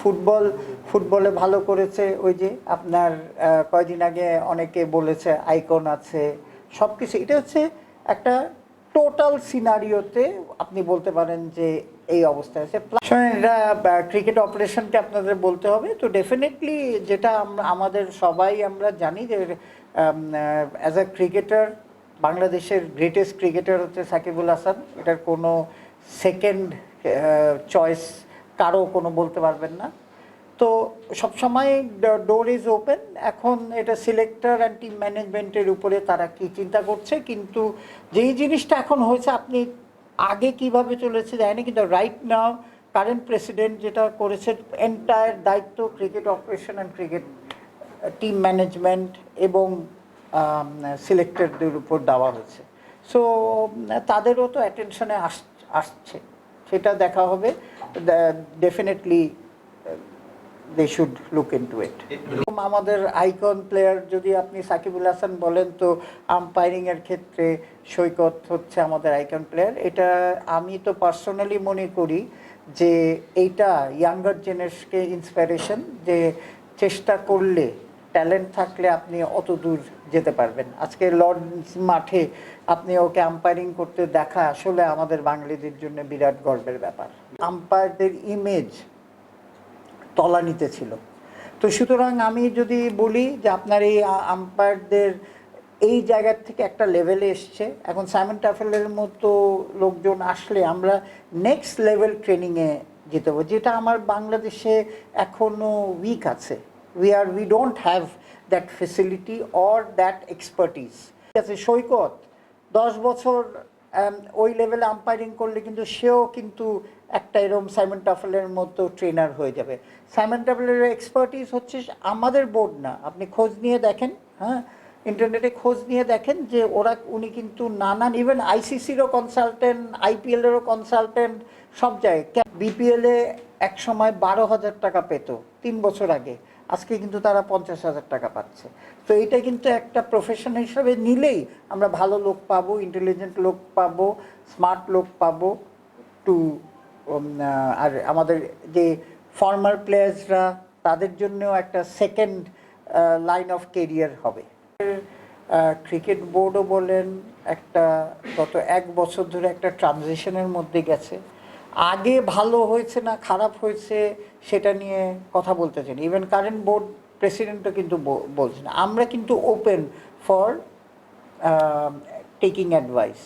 Football, ফুটবলে ভালো করেছে ওই যে আপনার কয়দিন আগে অনেকে বলেছে আইকন আছে সব কিছু এটা হচ্ছে একটা টোটাল সিনারিওতে আপনি বলতে পারেন যে এই অবস্থায় আছে। এটা ক্রিকেট অপারেশনকে আপনাদের বলতে হবে। তো ডেফিনেটলি যেটা আমাদের সবাই আমরা জানি যে অ্যাজ আ ক্রিকেটার বাংলাদেশের গ্রেটেস্ট ক্রিকেটার হচ্ছে সাকিবুল হাসান। এটার কোনো সেকেন্ড চয়েস কারও কোনো বলতে পারবেন না। তো সবসময় ডোর ইজ ওপেন এখন এটা সিলেক্টর অ্যান্ড টিম ম্যানেজমেন্টের উপরে তারা কি চিন্তা করছে? কিন্তু যেই জিনিসটা এখন হয়েছে, আপনি আগে কীভাবে চলেছে জানি কিন্তু রাইট নাও কারেন্ট প্রেসিডেন্ট যেটা করেছে এন্টায়ার দায়িত্ব cricket operation and cricket team management এবং সিলেক্টরদের উপর দেওয়া হয়েছে। সো তাদেরও তো অ্যাটেনশনে আস, আসছে। সেটা দেখা হবে। Definitely they should look into it আমাদের আইকন প্লেয়ার যদি আপনি সাকিবুল হাসান বলেন তো আম্পায়ারিংয়ের ক্ষেত্রে সৈকত হচ্ছে আমাদের আইকন প্লেয়ার এটা আমি তো পার্সোনালি মনে করি যে এইটা ইয়াঙ্গার জেনারেশনকে ইন্সপিরেশন যে চেষ্টা করলে ট্যালেন্ট থাকলে আপনি অত দূর যেতে পারবেন। আজকে লর্ডস মাঠে আপনি ওকে আম্পায়ারিং করতে দেখা আসলে আমাদের বাঙালিদের জন্য বিরাট গর্বের ব্যাপার। আম্পায়ারদের ইমেজ তলানিতে ছিল। তো সুতরাং আমি যদি বলি যে আপনার এই আম্পায়ারদের এই জায়গার থেকে একটা লেভেলে এসছে। এখন সাইমন টাফেলের মতো লোকজন আসলে আমরা নেক্সট লেভেল ট্রেনিংয়ে যেতে হবে যেটা আমার বাংলাদেশে এখনও উইক আছে। We don't have that facility or that expertise ঠিক আছে সৈকত দশ বছর আম, ওই লেভেলে আম্পায়ারিং করলে কিন্তু সেও কিন্তু একটা এরকম সাইমন টাফেলের মতো ট্রেনার হয়ে যাবে। সাইমন টাফেলের এক্সপার্টিস হচ্ছে আমাদের বোর্ড না। আপনি খোঁজ নিয়ে দেখেন হ্যাঁ? ইন্টারনেটে খোঁজ নিয়ে দেখেন যে ওরা উনি কিন্তু নানান ইভেন আইসিসিরও কনসালটেন্ট আইপিএলেরও কনসালটেন্ট সব জায়গায়। বিপিএলে এক সময় বারো হাজার টাকা পেত তিন বছর আগে। আজকে কিন্তু তারা পঞ্চাশ হাজার টাকা পাচ্ছে। তো এটা কিন্তু একটা প্রফেশন হিসাবে নিলেই আমরা ভালো লোক পাবো ইন্টেলিজেন্ট লোক পাবো স্মার্ট লোক পাবো টু আর আমাদের যে ফর্মার প্লেয়ার্সরা তাদের জন্যও একটা সেকেন্ড লাইন অফ কেরিয়ার হবে। ক্রিকেট বোর্ডও বলেন, একটা গত এক বছর ধরে একটা ট্রানজিশনের মধ্যে গেছে। আগে ভালো হয়েছে না খারাপ হয়েছে সেটা নিয়ে কথা বলতে চাই ইভেন কারেন্ট বোর্ড প্রেসিডেন্টও কিন্তু বলছে না আমরা কিন্তু ওপেন ফর টেকিং অ্যাডভাইস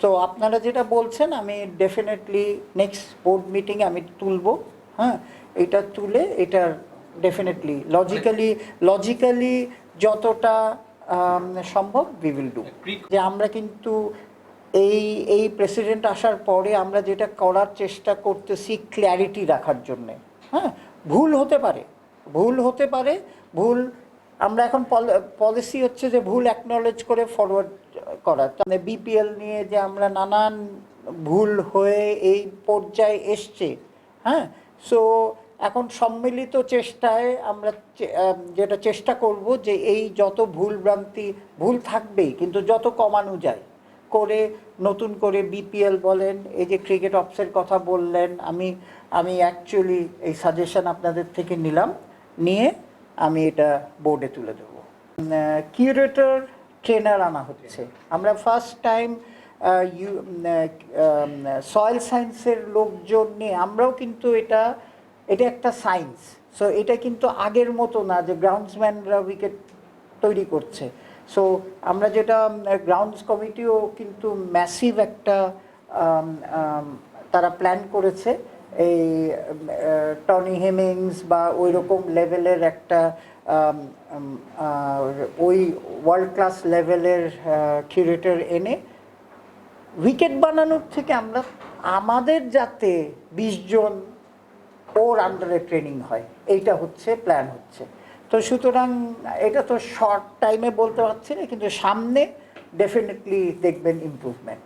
তো আপনারা যেটা বলছেন আমি ডেফিনেটলি নেক্সট বোর্ড মিটিংয়ে আমি তুলবো হ্যাঁ? এটা তুলে এটার ডেফিনেটলি লজিক্যালি লজিক্যালি যতটা সম্ভব উই উইল ডু যে আমরা কিন্তু এই এই প্রেসিডেন্ট আসার পরে আমরা যেটা করার চেষ্টা করতেছি ক্ল্যারিটি রাখার জন্যে। হ্যাঁ? ভুল হতে পারে। ভুল হতে পারে। ভুল, আমরা এখন পলিসি হচ্ছে যে ভুল অ্যাকনলেজ করে ফরওয়ার্ড করা। মানে বিপিএল নিয়ে যে আমরা নানান ভুল হয়ে এই পর্যায়ে এসছে। হ্যাঁ? সো এখন সম্মিলিত চেষ্টায় আমরা যেটা চেষ্টা করব যে এই যত ভুল ভ্রান্তি, ভুল থাকবেই, কিন্তু যত কমানো যায়। করে, নতুন করে বিপিএল বলেন, এই যে ক্রিকেট অপসের কথা বললেন, আমি আমি অ্যাকচুয়ালি এই সাজেশন আপনাদের থেকে নিলাম, নিয়ে আমি এটা বোর্ডে তুলে দেবো। কিউরেটর ট্রেনার আনা হচ্ছে। আমরা ফার্স্ট টাইম ইউ সয়েল সায়েন্সের লোকজন নিয়ে, আমরাও কিন্তু এটা এটা একটা সায়েন্স সো এটা কিন্তু আগের মতো না যে গ্রাউন্ডসম্যানরা উইকেট তৈরি করছে। সো আমরা যেটা গ্রাউন্ডস কমিটিও কিন্তু ম্যাসিভ একটা তারা প্ল্যান করেছে। এই টনি হেমিংস বা ওই রকম লেভেলের একটা ওই ওয়ার্ল্ড ক্লাস লেভেলের কিউরেটর এনে উইকেট বানানোর থেকে আমরা, আমাদের যাতে বিশজন ওর আন্ডারে ট্রেনিং হয়, এইটা হচ্ছে প্ল্যান হচ্ছে। তো সুতরাং এটা তো শর্ট টাইমে বলতে পারছি না কিন্তু সামনে ডেফিনেটলি দেখবেন ইমপ্রুভমেন্ট